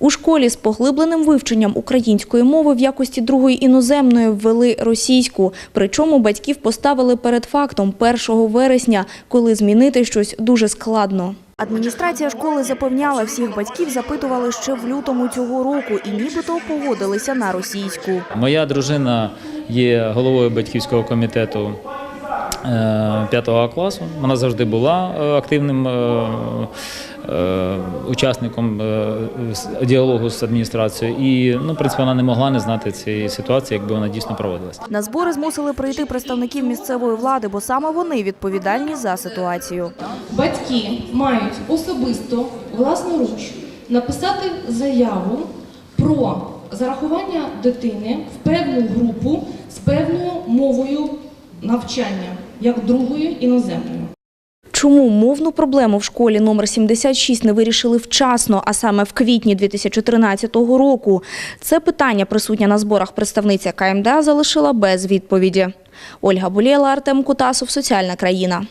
У школі з поглибленим вивченням української мови в якості другої іноземної ввели російську. Причому батьків поставили перед фактом 1 вересня, коли змінити щось дуже складно. Адміністрація школи запевняла, всіх батьків запитували ще в лютому цього року і нібито погодилися на російську. Моя дружина є головою батьківського комітету е, п'ятого класу. Вона завжди була е, активним е, е, учасником е, діалогу з адміністрацією. І ну, в принципі, вона не могла не знати цієї ситуації, якби вона дійсно проводилась. На збори змусили прийти представників місцевої влади, бо саме вони відповідальні за ситуацію. Батьки мають особисто власноруч написати заяву про зарахування дитини в певну групу з певною мовою навчання, як другою іноземною. Чому мовну проблему в школі номер 76 не вирішили вчасно, а саме в квітні 2013 року? Це питання присутня на зборах представниця КМДА залишила без відповіді. Ольга Булєла, Артем Кутасов, Соціальна країна.